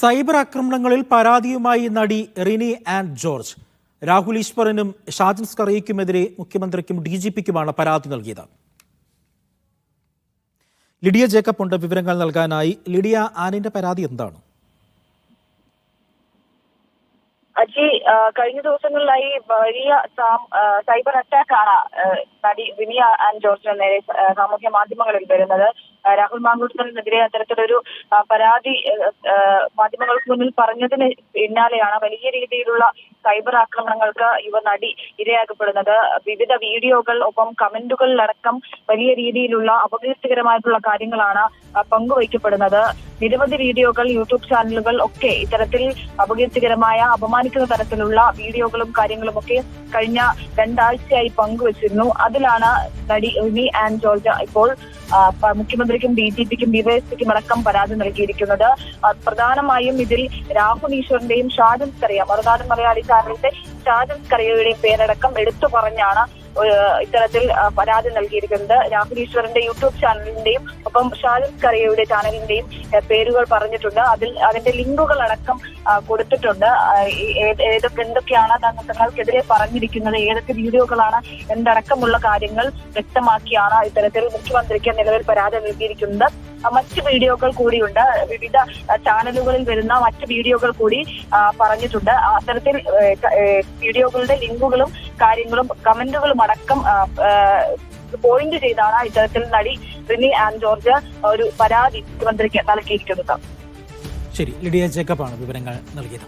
Cyber ആക്രമണങ്ങളിൽ പരാതിയുമായി നടി റിനി ആൻഡ് ജോർജ്. രാഹുൽ ഈശ്വറിനും ഷാജൻ സ്കറിയയ്ക്കുമെതിരെ മുഖ്യമന്ത്രിക്കും ഡി ജി പിക്കുമാണ് പരാതി നൽകിയത്. ലിഡിയ ജേക്കബ് ഉണ്ട്. വിവരങ്ങൾ നൽകാനായി ലിഡിയ ആനിന്റെ പരാതി എന്താണ്? അജി കഴിഞ്ഞ ദിവസങ്ങളിലായി വലിയ സൈബർ അറ്റാക്ക് ആണ് നടി വിനിയ ആൻഡ് ജോർജിന് നേരെ സാമൂഹ്യ മാധ്യമങ്ങളിൽ വരുന്നത്. രാഹുൽ മാങ്കൂട്ടത്തിനെതിരെ അത്തരത്തിലൊരു പരാതി മാധ്യമങ്ങൾക്ക് മുന്നിൽ പറഞ്ഞതിന് പിന്നാലെയാണ് വലിയ രീതിയിലുള്ള സൈബർ ആക്രമണങ്ങൾക്ക് യുവ നടി ഇരയാക്കപ്പെടുന്നത്. വിവിധ വീഡിയോകൾ ഒപ്പം കമന്റുകളിലടക്കം വലിയ രീതിയിലുള്ള അപകീർത്തികരമായിട്ടുള്ള കാര്യങ്ങളാണ് പങ്കുവയ്ക്കപ്പെടുന്നത്. നിരവധി വീഡിയോകൾ യൂട്യൂബ് ചാനലുകൾ ഒക്കെ ഇത്തരത്തിൽ അപകീർത്തികരമായ അപമാനിക്കുന്ന തരത്തിലുള്ള വീഡിയോകളും കാര്യങ്ങളും ഒക്കെ കഴിഞ്ഞ രണ്ടാഴ്ചയായി പങ്കുവച്ചിരുന്നു. അതിലാണ് നടി ഉമി ആൻഡ് ജോർജ ഇപ്പോൾ മുഖ്യമന്ത്രിക്കും ഡി ജി പിക്കും ഡിവൈഎസ്പിക്കും അടക്കം പരാതി നൽകിയിരിക്കുന്നത്. പ്രധാനമായും ഇതിൽ രാഹുൽ ഈശ്വറിന്റെയും ഷാജൻ സ്കറിയ മറുനാടൻ മലയാളി ചാനലിന്റെ ഷാജൻ സ്കറിയയുടെയും പേരടക്കം എടുത്തു പറഞ്ഞാണ് ഇത്തരത്തിൽ പരാതി നൽകിയിരിക്കുന്നത് രാഹുൽ ഈശ്വറിന്റെ യൂട്യൂബ് ചാനലിന്റെയും ഒപ്പം ഷാജൻ കറിയയുടെ ചാനലിന്റെയും പേരുകൾ പറഞ്ഞിട്ടുണ്ട്. അതിൽ അതിന്റെ ലിങ്കുകൾ അടക്കം കൊടുത്തിട്ടുണ്ട്. ഏതൊക്കെ എന്തൊക്കെയാണ് തങ്ങ- തങ്ങൾക്കെതിരെ പറഞ്ഞിരിക്കുന്നത് ഏതൊക്കെ വീഡിയോകളാണ് എന്തടക്കമുള്ള കാര്യങ്ങൾ വ്യക്തമാക്കിയാണ് ഇത്തരത്തിൽ മുഖ്യമന്ത്രിക്ക് നിലവിൽ പരാതി നൽകിയിരിക്കുന്നത്. മറ്റ് വീഡിയോകൾ കൂടിയുണ്ട്. വിവിധ ചാനലുകളിൽ വരുന്ന മറ്റ് വീഡിയോകൾ കൂടി പറഞ്ഞിട്ടുണ്ട്. അത്തരത്തിൽ വീഡിയോകളുടെ ലിങ്കുകളും കാര്യങ്ങളും കമന്റുകളും അടക്കം പോയിന്റ് ചെയ്താണ് ഇത്തരത്തിൽ നടി റിനി ആൻഡ് ജോർജ് ഒരു പരാതി മുഖ്യമന്ത്രിക്ക് നൽകിയിരിക്കുന്നത്. ശരി ലിഡിയ ജേക്കബാണ് വിവരങ്ങൾ നൽകിയത്.